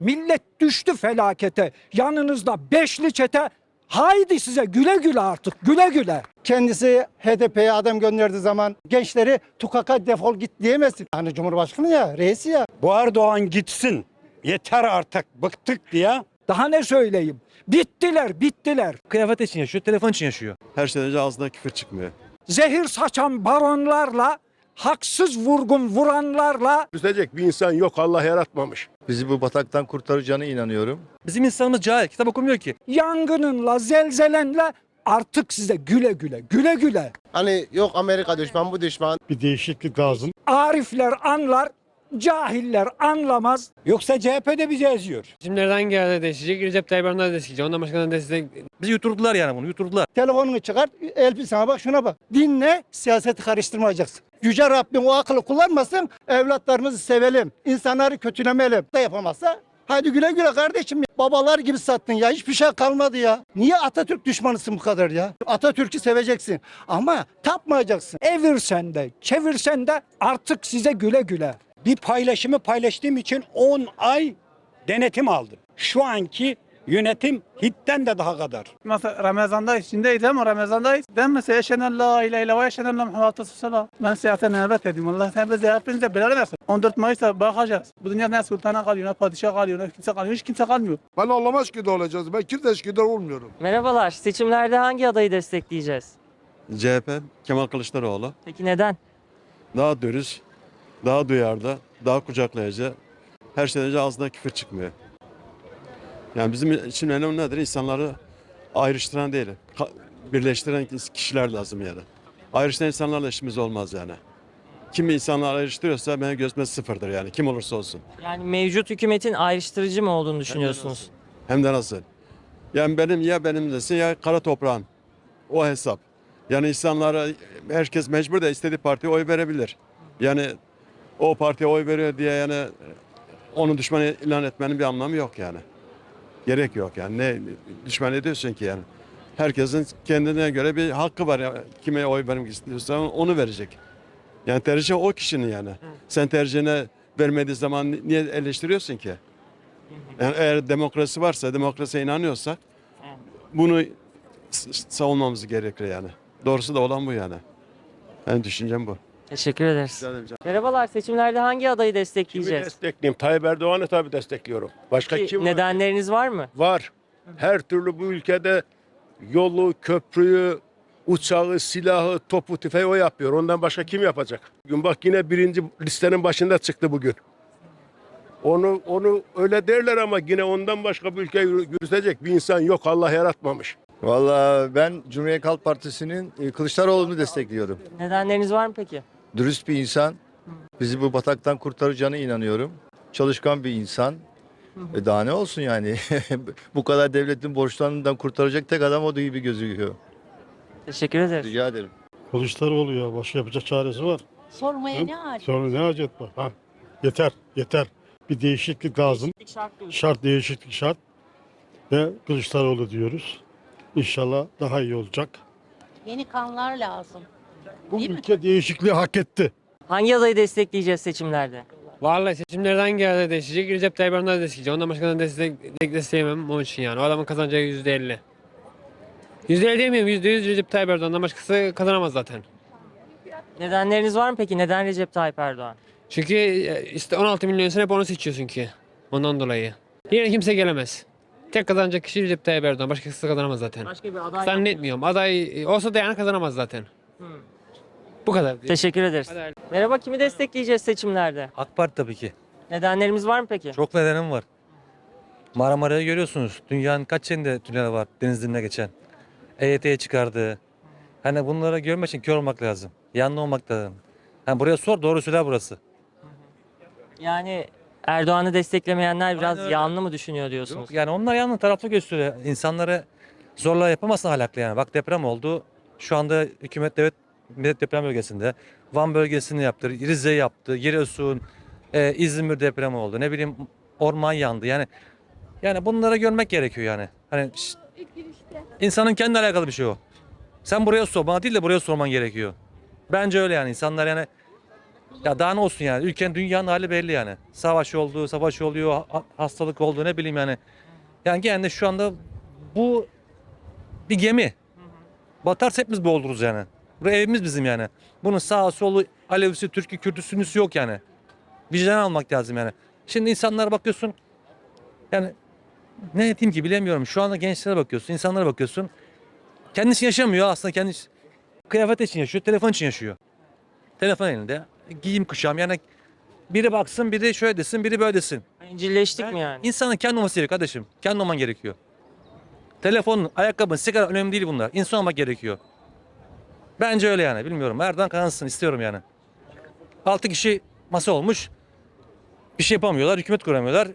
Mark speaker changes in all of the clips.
Speaker 1: Millet düştü felakete. Yanınızda beşli çete. Haydi size güle güle artık güle güle.
Speaker 2: Kendisi HDP'ye adam gönderdiği zaman gençleri tukaka defol git diyemezsin. Hani Cumhurbaşkanı ya, reisi ya.
Speaker 3: Bu Erdoğan gitsin. Yeter artık bıktık diye.
Speaker 1: Daha ne söyleyeyim? Bittiler bittiler.
Speaker 4: Kıyafet için yaşıyor, telefon için yaşıyor.
Speaker 5: Her şeyden önce ağzından küfür çıkmıyor.
Speaker 1: Zehir saçan baronlarla haksız vurgun vuranlarla
Speaker 6: Üzülecek bir insan yok Allah yaratmamış.
Speaker 7: Bizi bu bataktan kurtaracağına inanıyorum.
Speaker 4: Bizim insanımız cahil, kitap okumuyor ki.
Speaker 1: yangınınla zelzelenle artık size güle güle güle güle.
Speaker 6: Hani yok Amerika düşman bu düşman.
Speaker 8: Bir değişiklik lazım.
Speaker 1: Arifler anlar, cahiller anlamaz.
Speaker 3: Yoksa CHP de bizi eziyor.
Speaker 9: Seçimlerden geldi değişecek, Recep Tayyip Erdoğan destekleyecek. Ondan başka da destekleyecek.
Speaker 4: Bizi yuturdular yani bunu, yuturdular.
Speaker 2: Telefonunu çıkar, elbisene bak şuna bak. Dinle, siyaseti karıştırmayacaksın. Yüce Rabbim o akıllı kullanmasın, evlatlarımızı sevelim, insanları kötülemeyelim. Da yapamazsa hadi güle güle kardeşim. Babalar gibi sattın ya, hiçbir şey kalmadı ya. Niye Atatürk düşmanısın bu kadar ya? Atatürk'ü seveceksin ama tapmayacaksın.
Speaker 1: Evirsen de çevirsen de artık size güle güle.
Speaker 3: Bir paylaşımı paylaştığım için 10 ay denetim aldım. Şu anki yönetim hitten de daha kadar.
Speaker 10: Mesela Ramazan'dayız, içindeyiz ama Ramazan'dayız. Ben mesela yaşanan la ilahe illallah ve yaşanan la Muhammed Resulullah. Ben siyasete nefret ediyorum. Allah sen bize hepinize belanı versin. 14 Mayıs'ta bakacağız. Bu dünya ne sultana kalıyor, ne padişah kalıyor, ne kimse kalıyor. Hiç kimse kalmıyor.
Speaker 6: Ben anlamaz ki de olacağız. Ben Kirdeşki'de olmuyorum.
Speaker 11: Merhabalar. Seçimlerde hangi adayı destekleyeceğiz?
Speaker 5: CHP Kemal Kılıçdaroğlu
Speaker 11: Peki neden?
Speaker 5: daha dürüst, daha duyarlı, daha kucaklayıcı. Her şeyden önce ağzından küfür çıkmıyor. Yani bizim için önemli nedir? İnsanları ayrıştıran değil, birleştiren kişiler lazım yani. Ayrıştıran insanlarla işimiz olmaz yani. Kim insanları ayrıştırıyorsa benim gözüme sıfırdır yani kim olursa olsun.
Speaker 11: Yani mevcut hükümetin ayrıştırıcı mı olduğunu düşünüyorsunuz?
Speaker 5: Hem de nasıl? Yani benim ya benim desin ya kara toprağın. O hesap. Yani insanlara herkes mecbur da istediği partiye oy verebilir. Yani o partiye oy veriyor diye yani onu düşman ilan etmenin bir anlamı yok yani. Gerek yok yani. Ne düşman ediyorsun ki yani? Herkesin kendine göre bir hakkı var. ya. Kime oy vermek istiyorsa onu verecek. Yani tercih o kişinin yani. Sen tercihine vermediği zaman niye eleştiriyorsun ki? Yani eğer demokrasi varsa, demokrasiye inanıyorsak bunu savunmamız gerekir yani. Doğrusu da olan bu yani. Ben düşüncem bu.
Speaker 11: Teşekkür ederiz.
Speaker 5: Rica ederim canım.
Speaker 11: Merhabalar. Seçimlerde hangi adayı
Speaker 6: Kimi
Speaker 11: destekleyeceğiz?
Speaker 6: destekleyeyim? Tayyip Erdoğan'ı tabii destekliyorum. Başka
Speaker 11: Peki,
Speaker 6: kim var?
Speaker 11: nedenleriniz var mı?
Speaker 6: Var. Her türlü bu ülkede yolu, köprüyü, uçağı, silahı, topu, tüfeği o yapıyor. Ondan başka kim yapacak? Bugün bak yine birinci listenin başında çıktı bugün. Onu onu öyle derler ama yine ondan başka bir ülke yürü- yürütecek bir insan yok. Allah yaratmamış.
Speaker 7: Vallahi ben Cumhuriyet Halk Partisi'nin e, Kılıçdaroğlu'nu destekliyorum.
Speaker 11: Nedenleriniz var mı peki?
Speaker 7: Dürüst bir insan. Bizi bu bataktan kurtaracağına inanıyorum. Çalışkan bir insan. E daha ne olsun yani? bu kadar devletin borçlarından kurtaracak tek adam o gibi gözüküyor.
Speaker 11: Teşekkür ederiz.
Speaker 7: Rica ederim.
Speaker 8: Kılıçdaroğlu ya başka yapacak çaresi var.
Speaker 12: Sormaya ne acil?
Speaker 8: Sonra ne acet var? Ha, yeter, yeter. Bir değişiklik lazım.
Speaker 11: Şart diyorsun.
Speaker 8: Şart değişiklik şart. Ve Kılıçdaroğlu diyoruz. İnşallah daha iyi olacak.
Speaker 12: Yeni kanlar lazım.
Speaker 8: Bu
Speaker 12: Değil mi?
Speaker 8: ülke değişikliği hak etti.
Speaker 11: Hangi adayı destekleyeceğiz seçimlerde?
Speaker 9: Vallahi seçimlerden geldi değişecek, Recep Tayyip Erdoğan da destekleyecek. Ondan başka da destek, destekleyemem onun için yani. O adamın kazanacağı yüzde elli. Yüzde elli demiyorum, yüzde yüz Recep Tayyip Erdoğan'dan başkası kazanamaz zaten.
Speaker 11: Nedenleriniz var mı peki? Neden Recep Tayyip Erdoğan?
Speaker 9: Çünkü e, işte 16 milyon insan hep onu seçiyorsun ki. Ondan dolayı. Yine kimse gelemez. Tek kazanacak kişi Recep Tayyip Erdoğan. Başkası kazanamaz zaten.
Speaker 11: Başka bir aday
Speaker 9: Zannetmiyorum. Aday olsa da yani kazanamaz zaten. Bu kadar.
Speaker 11: Teşekkür ederiz.
Speaker 9: Hadi
Speaker 11: Merhaba kimi destekleyeceğiz seçimlerde?
Speaker 4: AK Parti tabii ki.
Speaker 11: Nedenlerimiz var mı peki?
Speaker 4: Çok nedenim var. Marmara'yı görüyorsunuz. Dünyanın kaç yerinde tünel var denizinde geçen. EYT'ye çıkardı. Hani bunları görmek için kör olmak lazım. Yanlı olmak lazım. Hani buraya sor doğru söyler burası.
Speaker 11: Yani Erdoğan'ı desteklemeyenler biraz
Speaker 4: öyle.
Speaker 11: yanlı mı düşünüyor diyorsunuz?
Speaker 4: Yok, yani onlar yanlı taraflı gösteriyor. İnsanları zorla yapamazsın ahlaklı yani. Bak deprem oldu. Şu anda hükümet devlet millet deprem bölgesinde. Van bölgesini yaptı. Rize yaptı. Giresun, e, İzmir depremi oldu. Ne bileyim orman yandı. Yani yani bunları görmek gerekiyor yani. Hani ş- insanın kendi alakalı bir şey o. Sen buraya sor. Bana değil de buraya sorman gerekiyor. Bence öyle yani. İnsanlar yani Ya daha ne olsun yani? Ülkenin dünyanın hali belli yani. Savaş oldu, savaş oluyor, ha- hastalık oldu ne bileyim yani. Yani gene şu anda bu bir gemi. Batarsa hepimiz boğuluruz yani. Bu evimiz bizim yani. Bunun sağı solu, Alevisi, Türk'ü, Kürt'ü, Sünnisi yok yani. Vicdan almak lazım yani. Şimdi insanlara bakıyorsun. Yani ne diyeyim ki bilemiyorum. Şu anda gençlere bakıyorsun, insanlara bakıyorsun. Kendisi yaşamıyor aslında kendisi. Kıyafet için yaşıyor, telefon için yaşıyor. Telefon elinde. Giyim kuşam yani biri baksın, biri şöyle desin, biri böyle desin.
Speaker 11: Bencilleştik mi yani?
Speaker 4: İnsanın kendi olması gerekiyor kardeşim. Kendi olman gerekiyor. Telefonun, ayakkabın, sigara önemli değil bunlar. İnsan olmak gerekiyor. Bence öyle yani. Bilmiyorum. Erdoğan kazansın istiyorum yani. 6 kişi masa olmuş. Bir şey yapamıyorlar. Hükümet kuramıyorlar.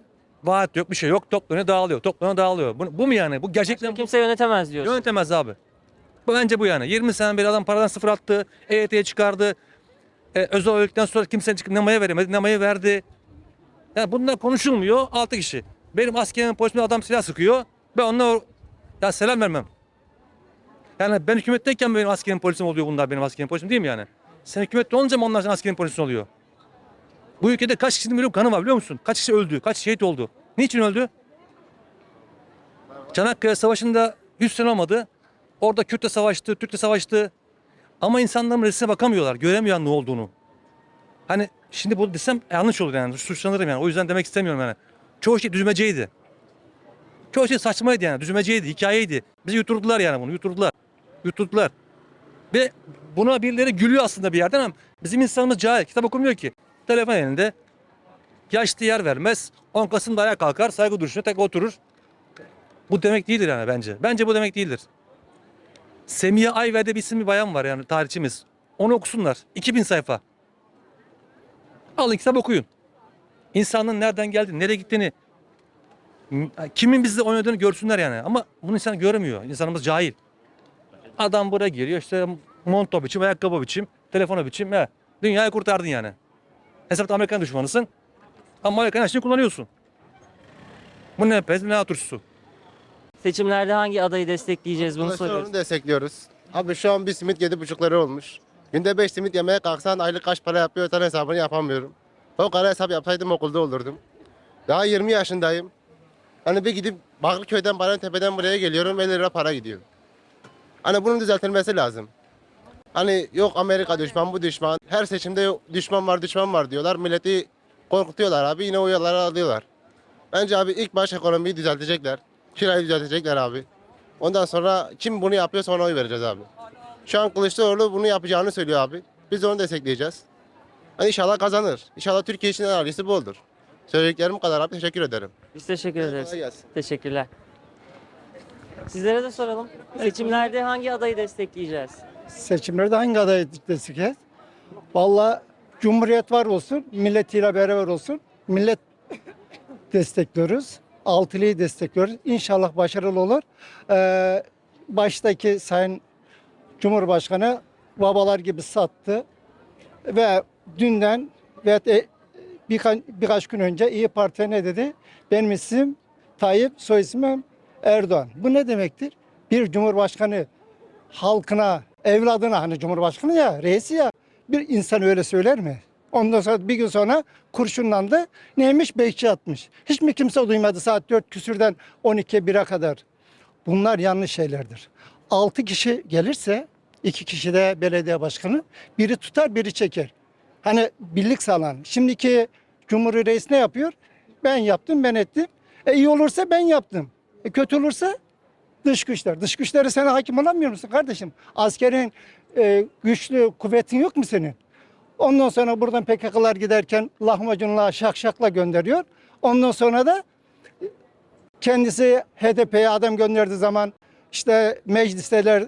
Speaker 4: Vaat yok, bir şey yok. Toplanıyor, dağılıyor. Toplanıyor, dağılıyor. Bu, bu mu yani? Bu gerçekten bu.
Speaker 11: Kimse yönetemez diyorsun.
Speaker 4: Yönetemez abi. Bu bence bu yani. 20 sene bir adam paradan sıfır attı. EYT'ye çıkardı. E, özel öldükten sonra kimse çıkıp nemaya veremedi. Nemaya verdi. Yani bunlar konuşulmuyor. 6 kişi. Benim askerimin polisime adam silah sıkıyor. Ben onunla ya selam vermem. Yani ben hükümetteyken benim askerim polisim oluyor bunlar benim askerim polisim değil mi yani? Sen hükümette olunca mı onlar senin askerin polisin oluyor? Bu ülkede kaç kişinin biliyorum kanı var biliyor musun? Kaç kişi öldü? Kaç şehit oldu? Niçin öldü? Çanakkale Savaşı'nda 100 sene olmadı. Orada Kürt'le savaştı, Türk'le savaştı. Ama insanların resmine bakamıyorlar. Göremiyor ne olduğunu. Hani şimdi bu desem yanlış olur yani. Suçlanırım yani. O yüzden demek istemiyorum yani. Çoğu şey düzmeceydi. Çoğu şey saçmaydı yani. Düzmeceydi, hikayeydi. Bizi yuturdular yani bunu. Yuturdular. Yuturdular. Ve buna birileri gülüyor aslında bir yerden ama bizim insanımız cahil. Kitap okumuyor ki. Telefon elinde. Yaşlı yer vermez. 10 Kasım'da ayağa kalkar. Saygı duruşuna tek oturur. Bu demek değildir yani bence. Bence bu demek değildir. Semiye Ayver'de bir isim bayan var yani tarihçimiz. Onu okusunlar. 2000 sayfa. Alın kitap okuyun. İnsanın nereden geldiğini, nereye gittiğini, kimin bizle oynadığını görsünler yani. Ama bunu insan görmüyor. İnsanımız cahil. Adam buraya geliyor işte monto biçim, ayakkabı biçim, telefonu biçim. He, dünyayı kurtardın yani. Hesapta Amerikan düşmanısın. Ama Amerikan her şeyi kullanıyorsun. Bu ne pez ne turşusu.
Speaker 11: Seçimlerde hangi adayı destekleyeceğiz bunu soruyoruz.
Speaker 13: destekliyoruz. Abi şu an bir simit yedi buçuk lira olmuş. Günde beş simit yemeye kalksan aylık kaç para yapıyorsan hesabını yapamıyorum. O kadar hesap yapsaydım okulda olurdum. Daha 20 yaşındayım. Hani bir gidip Bakırköy'den Bayramtepe'den buraya geliyorum 50 lira para gidiyor. Hani bunun düzeltilmesi lazım. Hani yok Amerika düşman bu düşman. Her seçimde yok, düşman var düşman var diyorlar. Milleti korkutuyorlar abi yine oyaları alıyorlar. Bence abi ilk baş ekonomiyi düzeltecekler. Kirayı düzeltecekler abi. Ondan sonra kim bunu yapıyorsa ona oy vereceğiz abi. Şu an Kılıçdaroğlu bunu yapacağını söylüyor abi. Biz onu destekleyeceğiz. Yani inşallah kazanır. İnşallah Türkiye için ailesi bu olur. Söylediklerim bu kadar abi. Teşekkür ederim.
Speaker 11: Biz teşekkür ederiz. Teşekkürler. Sizlere de soralım. Seçimlerde hangi adayı destekleyeceğiz?
Speaker 2: Seçimlerde hangi adayı destekleyeceğiz? Valla Cumhuriyet var olsun, milletiyle beraber olsun. Millet destekliyoruz. Altılıyı destekliyoruz. İnşallah başarılı olur. Ee, baştaki Sayın Cumhurbaşkanı babalar gibi sattı. Ve dünden ve e, birkaç, birkaç gün önce İyi Parti ne dedi? Benim isim Tayyip, soy ismim Erdoğan. Bu ne demektir? Bir cumhurbaşkanı halkına, evladına hani cumhurbaşkanı ya, reisi ya bir insan öyle söyler mi? Ondan sonra bir gün sonra kurşunlandı. Neymiş? Bekçi atmış. Hiç mi kimse duymadı saat 4 küsürden 12'ye 1'e kadar? Bunlar yanlış şeylerdir. 6 kişi gelirse iki kişi de belediye başkanı biri tutar biri çeker. Hani birlik sağlan. Şimdiki Cumhuriyet Reis ne yapıyor? Ben yaptım ben ettim. E iyi olursa ben yaptım. E kötü olursa dış güçler. Dış güçlere sen hakim olamıyor musun kardeşim? Askerin e, güçlü kuvvetin yok mu senin? Ondan sonra buradan PKK'lar giderken lahmacunla şakşakla gönderiyor. Ondan sonra da kendisi HDP'ye adam gönderdiği zaman işte meclisteler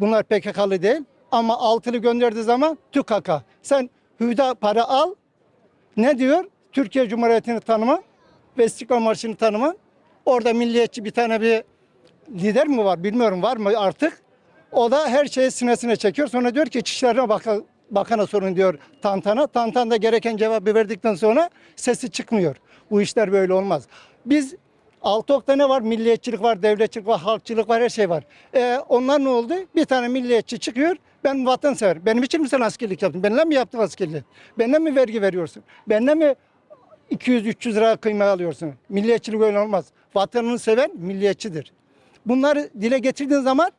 Speaker 2: bunlar PKK'lı değil ama altılı gönderdiği zaman TÜKAK. Sen hüda para al ne diyor? Türkiye Cumhuriyeti'ni tanımam ve İstiklal Marşı'nı tanımam. Orada milliyetçi bir tane bir lider mi var bilmiyorum var mı artık. O da her şeyi sinesine çekiyor. Sonra diyor ki İçişlerine Baka, Bakan'a sorun diyor Tantan'a. Tantan da gereken cevabı verdikten sonra sesi çıkmıyor. Bu işler böyle olmaz. Biz altı okta ne var? Milliyetçilik var, devletçilik var, halkçılık var, her şey var. E, onlar ne oldu? Bir tane milliyetçi çıkıyor. Ben vatansever. Benim için mi sen askerlik yaptın? Benimle mi yaptın askerliği? Benimle mi vergi veriyorsun? Benimle mi 200-300 lira kıyma alıyorsun? Milliyetçilik öyle olmaz. Vatanını seven milliyetçidir. Bunları dile getirdiğin zaman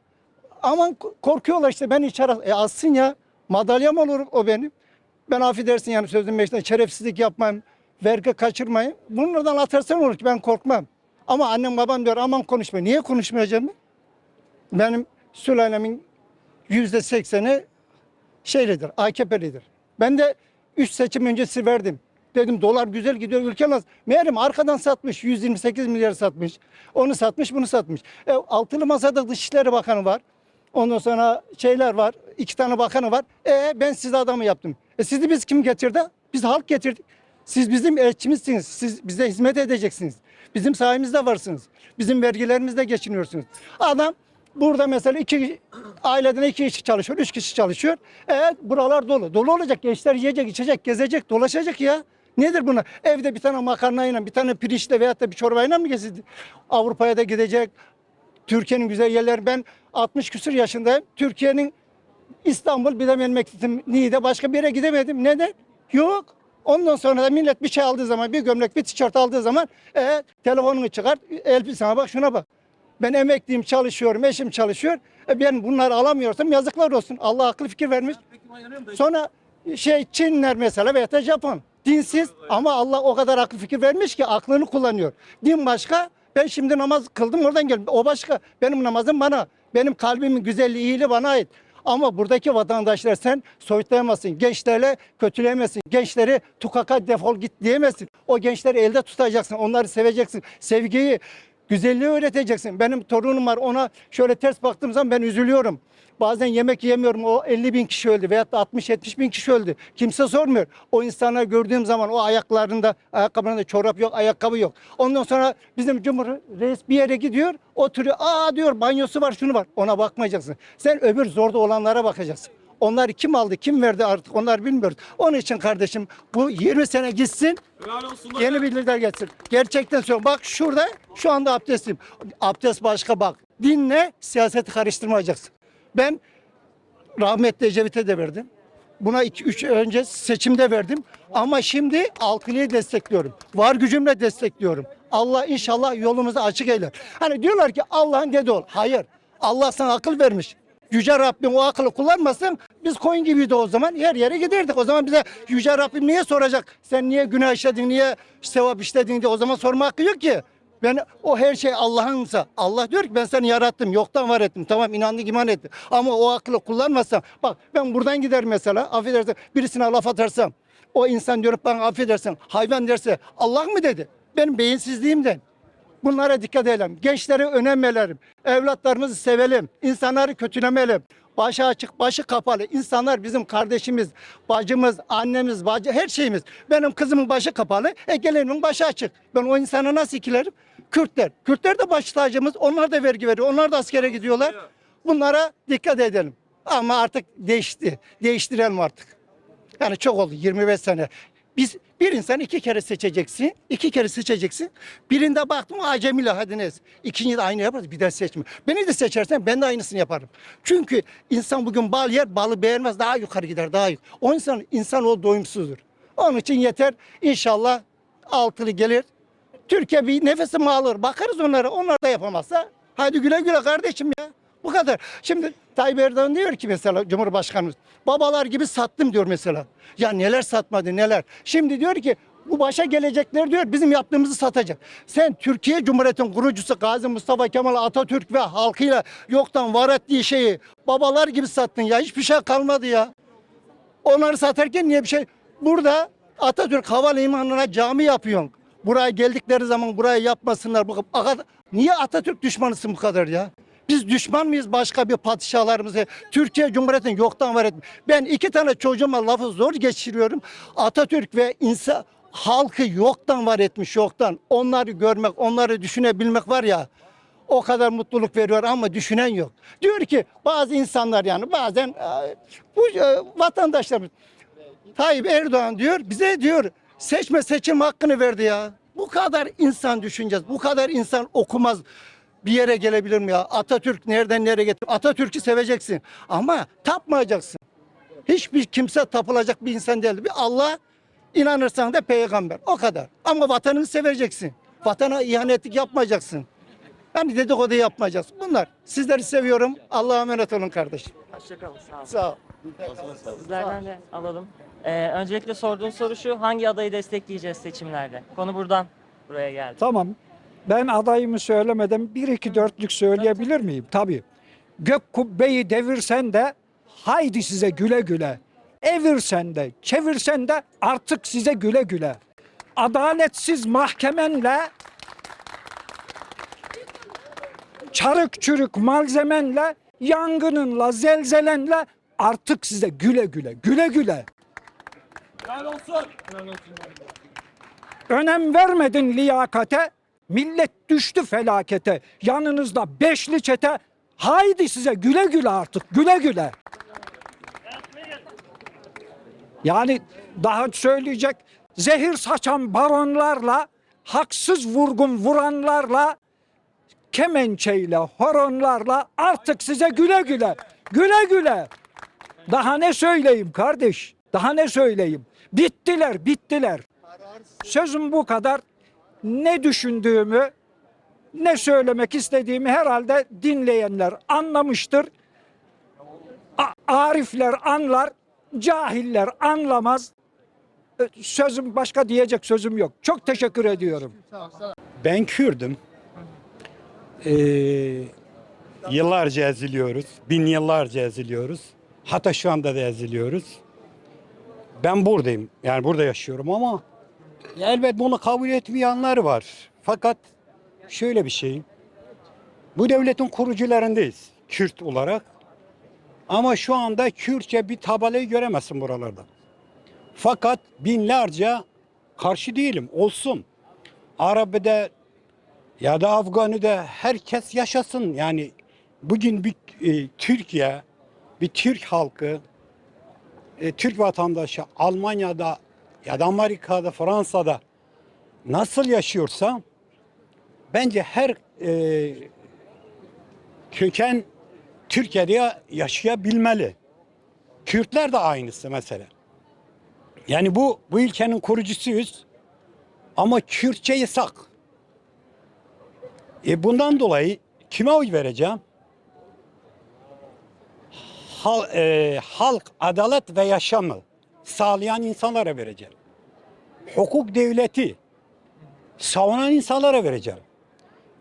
Speaker 2: aman korkuyorlar işte ben içeri e alsın ya madalyam olur o benim. Ben affedersin yani sözüm meclisinde şerefsizlik yapmayayım, vergi kaçırmayayım. Bunlardan atarsan olur ki ben korkmam. Ama annem babam diyor aman konuşma. Niye konuşmayacağım? Benim sülalemin yüzde sekseni şeylidir, AKP'lidir. Ben de üç seçim öncesi verdim. Dedim dolar güzel gidiyor ülke nasıl? Meğerim arkadan satmış 128 milyar satmış. Onu satmış bunu satmış. E, altılı masada Dışişleri Bakanı var. Ondan sonra şeyler var. iki tane bakanı var. E ben size adamı yaptım. E sizi biz kim getirdi? Biz halk getirdik. Siz bizim elçimizsiniz. Siz bize hizmet edeceksiniz. Bizim sayemizde varsınız. Bizim vergilerimizle geçiniyorsunuz. Adam burada mesela iki aileden iki kişi çalışıyor, üç kişi çalışıyor. Evet buralar dolu. Dolu olacak. Gençler yiyecek, içecek, gezecek, dolaşacak ya. Nedir buna? Evde bir tane makarnayla, bir tane pirinçle veyahut da bir çorbayla mı gezildi? Avrupa'ya da gidecek. Türkiye'nin güzel yerleri. Ben 60 küsur yaşındayım. Türkiye'nin İstanbul bir de memleketim Niğde başka bir yere gidemedim. Neden? Yok. Ondan sonra da millet bir şey aldığı zaman, bir gömlek, bir tişört aldığı zaman e, telefonunu çıkart, elbisene bak, şuna bak. Ben emekliyim, çalışıyorum, eşim çalışıyor. E, ben bunları alamıyorsam yazıklar olsun. Allah akıl fikir vermiş. Sonra şey Çinler mesela veya da Japon. Dinsiz ama Allah o kadar akıl fikir vermiş ki aklını kullanıyor. Din başka. Ben şimdi namaz kıldım oradan geldim. O başka. Benim namazım bana. Benim kalbimin güzelliği, iyiliği bana ait. Ama buradaki vatandaşlar sen soyutlayamazsın. Gençlerle kötüleyemezsin. Gençleri tukaka defol git diyemezsin. O gençleri elde tutacaksın. Onları seveceksin. Sevgiyi, güzelliği öğreteceksin. Benim torunum var ona şöyle ters baktığım zaman ben üzülüyorum. Bazen yemek yemiyorum. O 50 bin kişi öldü veyahut da 60-70 bin kişi öldü. Kimse sormuyor. O insanları gördüğüm zaman o ayaklarında, ayakkabılarında çorap yok, ayakkabı yok. Ondan sonra bizim Cumhur Reis bir yere gidiyor, oturuyor. Aa diyor banyosu var, şunu var. Ona bakmayacaksın. Sen öbür zorda olanlara bakacaksın. Onları kim aldı, kim verdi artık onlar bilmiyoruz. Onun için kardeşim bu 20 sene gitsin. Yeni bir lider geçsin. Gerçekten söylüyorum. Bak şurada şu anda abdestim. Abdest başka bak. Dinle siyaseti karıştırmayacaksın. Ben rahmetli Ecevit'e de verdim. Buna 2-3 önce seçimde verdim. Ama şimdi Alkılı'yı destekliyorum. Var gücümle destekliyorum. Allah inşallah yolumuzu açık eyler. Hani diyorlar ki Allah'ın dedi ol. Hayır. Allah sana akıl vermiş. Yüce Rabbim o akıllı kullanmasın. Biz koyun gibiydi o zaman. Her yere giderdik. O zaman bize Yüce Rabbim niye soracak? Sen niye günah işledin, niye sevap işledin diye. O zaman sorma hakkı yok ki. Ben o her şey Allah'ınsa. Allah diyor ki ben seni yarattım. Yoktan var ettim. Tamam inandık iman ettim. Ama o aklı kullanmazsam. Bak ben buradan gider mesela. Affedersin birisine laf atarsam. O insan diyor bana affedersin. Hayvan derse Allah mı dedi? Benim beyinsizliğimden. Bunlara dikkat edelim. Gençlere önem verelim. Evlatlarımızı sevelim. İnsanları kötülemeyelim. Başı açık, başı kapalı. İnsanlar bizim kardeşimiz, bacımız, annemiz, bacı, her şeyimiz. Benim kızımın başı kapalı, Ege'lerimin başı açık. Ben o insana nasıl ikilerim? Kürtler. Kürtler de baş tacımız. Onlar da vergi veriyor. Onlar da askere gidiyorlar. Bunlara dikkat edelim. Ama artık değişti. Değiştirelim artık. Yani çok oldu 25 sene. Biz bir insan iki kere seçeceksin. iki kere seçeceksin. Birinde baktım acemiyle hadi neyse. İkinci de aynı yaparız bir daha seçme. Beni de seçersen ben de aynısını yaparım. Çünkü insan bugün bal yer balı beğenmez daha yukarı gider daha yukarı. O insan insan o doyumsuzdur. Onun için yeter inşallah altılı gelir. Türkiye bir nefesimi alır. Bakarız onlara. Onlar da yapamazsa hadi güle güle kardeşim ya. Bu kadar. Şimdi Tayyip Erdoğan diyor ki mesela Cumhurbaşkanımız babalar gibi sattım diyor mesela. Ya neler satmadı neler. Şimdi diyor ki bu başa gelecekler diyor bizim yaptığımızı satacak. Sen Türkiye Cumhuriyeti'nin kurucusu Gazi Mustafa Kemal Atatürk ve halkıyla yoktan var ettiği şeyi babalar gibi sattın ya. Hiçbir şey kalmadı ya. Onları satarken niye bir şey? Burada Atatürk Havalimanı'na cami yapıyorsun. Buraya geldikleri zaman buraya yapmasınlar. Niye Atatürk düşmanısın bu kadar ya? Biz düşman mıyız başka bir padişahlarımıza? Türkiye Cumhuriyeti'ni yoktan var etmiş. Ben iki tane çocuğuma lafı zor geçiriyorum. Atatürk ve insan halkı yoktan var etmiş yoktan. Onları görmek, onları düşünebilmek var ya. O kadar mutluluk veriyor ama düşünen yok. Diyor ki bazı insanlar yani bazen e, bu e, vatandaşlarımız Tayyip Erdoğan diyor bize diyor seçme seçim hakkını verdi ya. Bu kadar insan düşüneceğiz. Bu kadar insan okumaz. Bir yere gelebilir mi ya? Atatürk nereden nereye getir? Atatürk'ü seveceksin ama tapmayacaksın. Hiçbir kimse tapılacak bir insan değil. Bir Allah inanırsan da peygamber. O kadar. Ama vatanını seveceksin. Vatana ihanetlik yapmayacaksın. Yani dedikodu yapmayacaksın. Bunlar. Sizleri seviyorum. Allah'a emanet olun kardeşim.
Speaker 11: Hoşçakalın. Sağ olun.
Speaker 2: Sağ ol.
Speaker 11: Sizlerden de alalım. Ee, öncelikle sorduğum soru şu. Hangi adayı destekleyeceğiz seçimlerde? Konu buradan buraya geldi.
Speaker 1: Tamam. Ben adayımı söylemeden bir iki dörtlük söyleyebilir miyim? Tabii. Gök kubbeyi devirsen de haydi size güle güle. Evirsen de çevirsen de artık size güle güle. Adaletsiz mahkemenle çarık çürük malzemenle yangınınla zelzelenle artık size güle güle güle güle. Önem vermedin liyakate, millet düştü felakete. Yanınızda beşli çete, haydi size güle güle artık, güle güle. Yani daha söyleyecek zehir saçan baronlarla, haksız vurgun vuranlarla, kemençeyle, horonlarla artık size güle güle, güle güle. Daha ne söyleyeyim kardeş? Daha ne söyleyeyim? Bittiler, bittiler. Sözüm bu kadar. Ne düşündüğümü, ne söylemek istediğimi herhalde dinleyenler anlamıştır. Arifler anlar, cahiller anlamaz. Sözüm başka diyecek sözüm yok. Çok teşekkür ediyorum.
Speaker 3: Ben Kürdüm. Ee, yıllarca eziliyoruz. Bin yıllarca eziliyoruz. Hatta şu anda da eziliyoruz. Ben buradayım. Yani burada yaşıyorum ama elbet bunu kabul etmeyenler var. Fakat şöyle bir şey. Bu devletin kurucularındayız. Kürt olarak. Ama şu anda Kürtçe bir tabelayı göremezsin buralarda. Fakat binlerce karşı değilim. Olsun. Arabi'de ya da Afgani'de herkes yaşasın. Yani bugün bir e, Türkiye, bir Türk halkı, e, Türk vatandaşı Almanya'da ya da Amerika'da, Fransa'da nasıl yaşıyorsa bence her e, köken Türkiye'de yaşayabilmeli. Kürtler de aynısı mesela. Yani bu bu ülkenin kurucusuyuz ama Kürtçe yasak. E bundan dolayı kime oy vereceğim? Hal, e, halk adalet ve yaşamı sağlayan insanlara vereceğim. Hukuk devleti savunan insanlara vereceğim.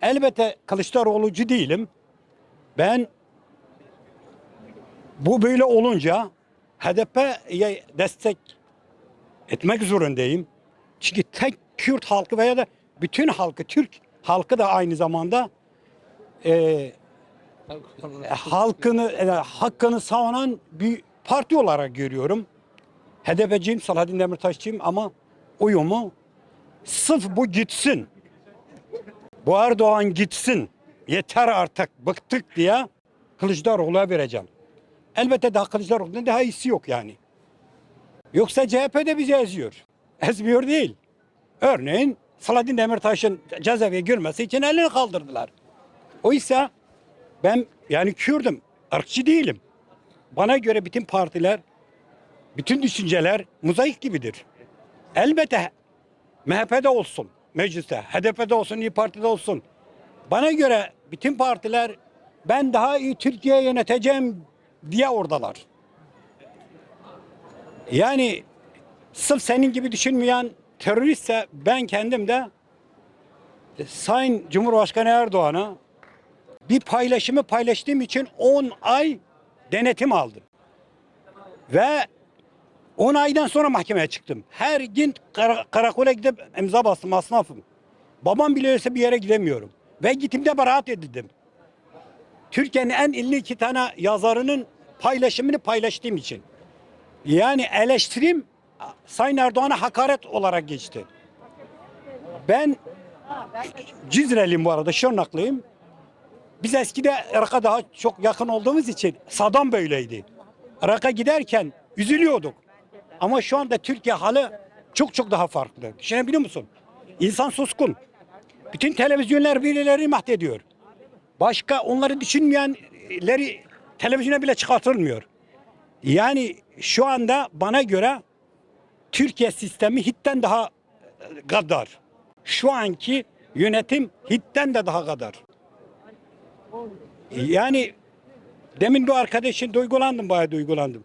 Speaker 3: Elbette Kılıçdaroğlu'cu değilim. Ben bu böyle olunca HDP'ye destek etmek zorundayım. Çünkü tek Kürt halkı veya da bütün halkı, Türk halkı da aynı zamanda e, halkını, e, hakkını savunan bir parti olarak görüyorum. HDP'ciyim, Selahattin Demirtaş'cıyım ama uyumu sırf bu gitsin. Bu Erdoğan gitsin. Yeter artık bıktık diye Kılıçdaroğlu'na vereceğim. Elbette daha Kılıçdaroğlu'nun daha iyisi yok yani. Yoksa CHP de bizi eziyor. Ezmiyor değil. Örneğin Selahattin Demirtaş'ın cezaevine girmesi için elini kaldırdılar. Oysa ben yani Kürdüm, ırkçı değilim. Bana göre bütün partiler, bütün düşünceler mozaik gibidir. Elbette MHP'de olsun, mecliste, HDP'de olsun, İYİ Parti'de olsun. Bana göre bütün partiler ben daha iyi Türkiye yöneteceğim diye oradalar. Yani sırf senin gibi düşünmeyen teröristse ben kendim de Sayın Cumhurbaşkanı Erdoğan'a bir paylaşımı paylaştığım için 10 ay denetim aldım. Ve 10 aydan sonra mahkemeye çıktım. Her gün kara- karakola gidip imza bastım asnafım. Babam bile ölse bir yere gidemiyorum. Ve gittiğimde beraat edildim. Türkiye'nin en ünlü iki tane yazarının paylaşımını paylaştığım için. Yani eleştirim Sayın Erdoğan'a hakaret olarak geçti. Ben Cizreliyim bu arada, Şırnaklıyım. Biz eskide Irak'a daha çok yakın olduğumuz için Saddam böyleydi. Irak'a giderken üzülüyorduk. Ama şu anda Türkiye hali çok çok daha farklı. Düşünebiliyor musun? İnsan suskun. Bütün televizyonlar birileri mahdediyor. Başka onları düşünmeyenleri televizyona bile çıkartılmıyor. Yani şu anda bana göre Türkiye sistemi hitten daha gadar. Şu anki yönetim hitten de daha gadar. Yani demin bu arkadaşın duygulandım bayağı duygulandım.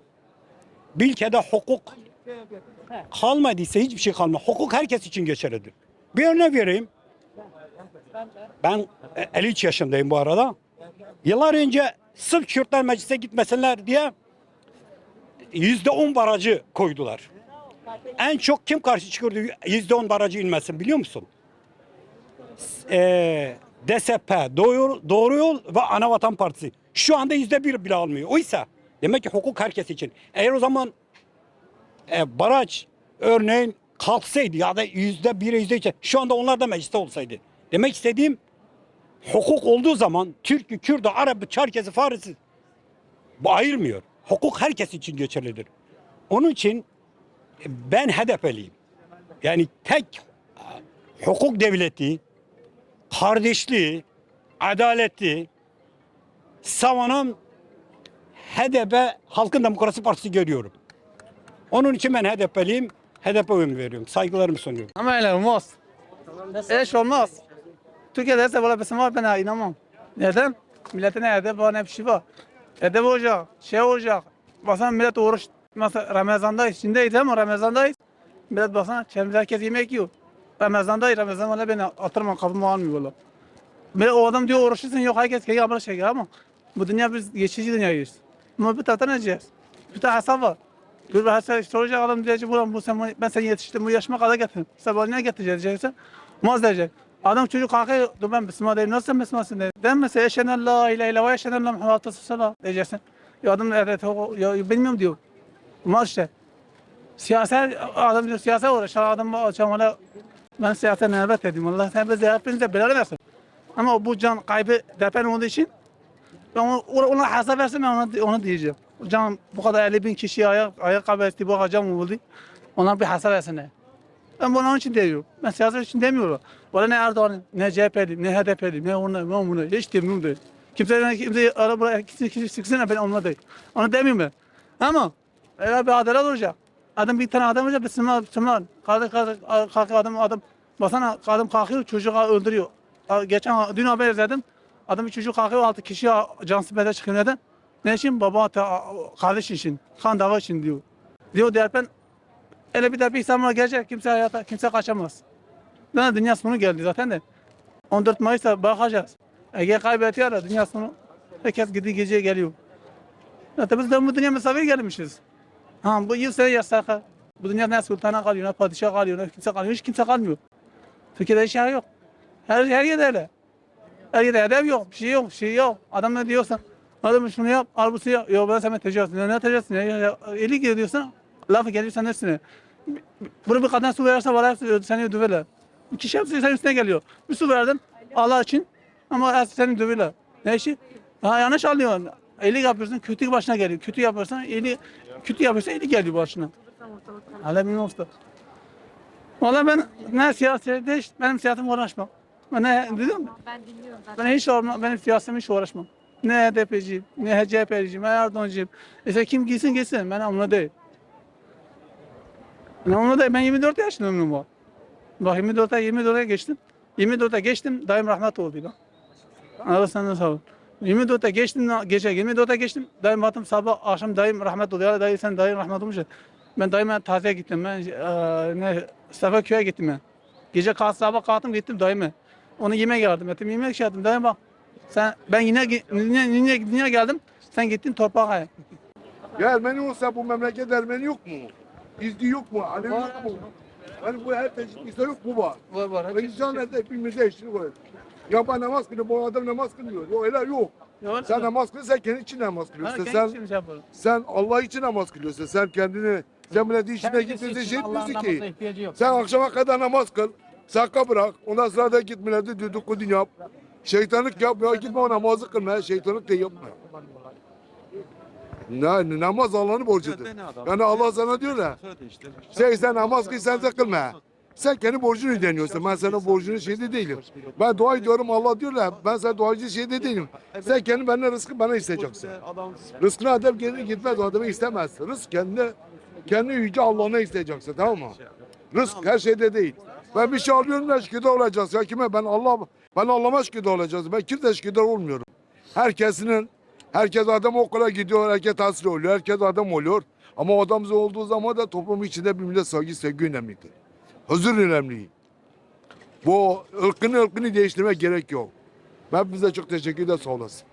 Speaker 3: Bir ülkede hukuk kalmadıysa hiçbir şey kalmaz. Hukuk herkes için geçerlidir. Bir örnek vereyim. Ben e, 53 yaşındayım bu arada. Yıllar önce sırf Kürtler meclise gitmesinler diye yüzde on barajı koydular. En çok kim karşı çıkıyordu yüzde on barajı inmesin biliyor musun? Ee, DSP, Doğru, Doğru Yol ve Anavatan Partisi. Şu anda yüzde bir bile almıyor. Oysa demek ki hukuk herkes için. Eğer o zaman e, baraj örneğin kalksaydı ya da yüzde bir yüzde iki şu anda onlar da mecliste olsaydı. Demek istediğim hukuk olduğu zaman Türk'ü, Kürt'ü, Arap'ı, Çerkez'i, Faris'i bu ayırmıyor. Hukuk herkes için geçerlidir. Onun için ben HDP'liyim. Yani tek e, hukuk devleti, kardeşliği, adaleti savunan HDP Halkın Demokrasi Partisi görüyorum. Onun için ben HDP'liyim. HDP oyunu veriyorum. Saygılarımı sunuyorum.
Speaker 10: Ama öyle olmaz. Eş olmaz. Türkiye'de ise böyle bir şey var ben inanmam. Neden? Milletin edep var ne bir şey var. Edep olacak, şey olacak. Baksana millet oruç, mesela Ramazan'dayız, şimdiyiz ama Ramazan'dayız. Millet baksana, çevremizde herkes yemek yiyor. Ramazan'dayız, Ramazan valla beni atırma kapıma almıyor valla. Millet o adam diyor oruçlusun yok herkes kek yapar şey ama bu dünya biz geçici dünyayız. Ama bir taraftan ne diyeceğiz? Bir tane hesap var. Bir bir hesap soracak adam diyecek bu bu sen ben seni yetiştirdim bu yaşıma kadar getirdim. Bana ne getireceksin diyeceksin. Maz diyecek. Adam çocuk kalkıyor dur ben Müslüman değilim. Nasıl Müslümansın diye. Denmese eşhenen la ilahe illallah ve eşhenen la Muhammed Resulullah diyeceksin. Ya adam evet ya bilmiyorum diyor. Maz işte. Siyaset adam diyor siyaset uğraşan adam açamana ben siyasete nefret ediyorum. Allah sen bize hepinize belanı versin. Ama bu can kaybı deprem olduğu için ben ona, ona hesap versin ben ona, ona diyeceğim. Can bu kadar 50 bin kişi ayak, ayakkabı etti bu kadar can oldu. Ona bir hesap versinler. Ben bunu onun için diyorum. Ben siyaset için demiyorum. Bana ne Erdoğan, ne CHP'li, ne HDP'li, ne onu, ne bunu. Hiç demiyorum değil. Kimse, kimse ara buraya kimse, kimse sıksın ben onunla değil. Onu demiyorum ben. Ama eğer bir adalet olacak. Adam bir tane adam olacak, Müslüman, Müslüman. Kardeş, kardeş, kalkıyor adam, adam. Basana adam kalkıyor, çocuğu öldürüyor. Geçen, dün haber izledim. Adam bir çocuk kalkıyor, altı kişi cansız beden çıkıyor. Neden? Ne için? Baba, ata, kardeş için, kan dava için diyor. Diyor derpen Öyle bir de bir İstanbul'a gelecek kimse hayata kimse kaçamaz. Lan dünya sonu geldi zaten de. 14 Mayıs'ta bakacağız. Eğer kaybediyor da dünya sonu herkes gidi gece geliyor. Zaten biz de bu dünya misafir gelmişiz. Ha bu yıl sene yasak. Bu dünya ne sultana kalıyor, ne padişah kalıyor, ne kimse kalıyor. Hiç kimse kalmıyor. Türkiye'de hiç şey yok. Her, her yerde öyle. Her yerde edep yok, bir şey yok, bir şey yok. Adam ne diyorsan, adam şunu yap, al bu yap. Yok ben sana tecavüz. Ne, ne tecavüz? Ne, ya, ya, eli geliyorsan, lafı gelirsen neresine? Bunu bir kadın su verirse var seni döverler. Kişi hepsi senin üstüne geliyor. Bir su verdin Allah için ama seni döverler. Ne işi? Ha, yanlış anlıyorsun. İyilik yapıyorsun kötü başına geliyor. Kötü yapıyorsan iyi kötü yapıyorsan iyi geliyor başına. Allah bilmiyorum usta. Valla ben ne siyasete benim siyasetim uğraşmam. Ben ne dedim?
Speaker 12: Ben dinliyorum.
Speaker 10: Ben hiç. Benim siyasetim hiç uğraşmam. Ne HDP'ciyim, ne CHP'ciyim, ne Erdoğan'cıyım. İşte kim gitsin gitsin. Ben onunla değil. Ben onunla değil. Ben 24 yaşındayım bu. Bak 24'e 24'e geçtim. 24'e geçtim. Dayım rahmet oldu lan. Allah senden sağ ol. 24'e geçtim gece 24'e geçtim. Dayım baktım sabah akşam dayım rahmet oldu. Ya dayı sen dayın rahmet olmuş. Ben dayıma taziye gittim. Ben eee ne Sefaköy'e gittim ben. Gece kalk sabah kalktım gittim dayıma. Onu yemek yardım ettim. Yemek şey yaptım. Dayım bak sen ben yine yine, yine, yine geldim. Sen gittin torpağa.
Speaker 6: Ya Ermeni olsa bu memleket Ermeni yok mu? İzdi yok mu? Alevi yok mu? Hani bu her tecrübesi yok mu var?
Speaker 10: Var var.
Speaker 6: Ve insan hep birbirimize eşlik var. Ya ben namaz kılıyorum, bu adam namaz kılmıyor. Yok öyle yok. Sen namaz kılıyorsun, sen kendi için namaz kılıyorsun. Sen,
Speaker 10: şey
Speaker 6: sen Allah için namaz kılıyorsun. Sen kendini, sen milletin içine gitmiyorsun, şey etmiyorsun ki. Sen akşama kadar namaz kıl, sakka bırak. Ondan sonra da git millete dedikodu yap. Şeytanlık yap ya gitme o namazı kılma, şeytanlık da yapma. Ne, namaz Allah'ın borcudur. Yani Allah sana diyor ya, şey sen namaz kıl sen de kılma.
Speaker 8: Sen kendi borcunu ödeniyorsun. Ben sana borcunu şeyde değilim. Ben dua ediyorum Allah diyor ya ben sana duacı şeyde değilim. Sen kendi benden rızkı bana isteyeceksin. Rızkını adam kendi gitmez o adamı istemez. Rızk kendi kendi yüce Allah'ına isteyeceksin tamam mı? Rızk her şeyde değil. Ben bir şey alıyorum da şükürde olacağız. Ya kime ben Allah ben Allah'ıma şükürde olacağız. Ben kimse şükürde olmuyorum. Herkesinin herkes adam okula gidiyor, herkes tahsil oluyor, herkes adam oluyor. Ama o adam olduğu zaman da toplumun içinde birbirine saygı, sevgi önemlidir. Huzur önemli. Bu ırkını ırkını değiştirmek gerek yok. Ben bize çok teşekkür ederim sağ olasın.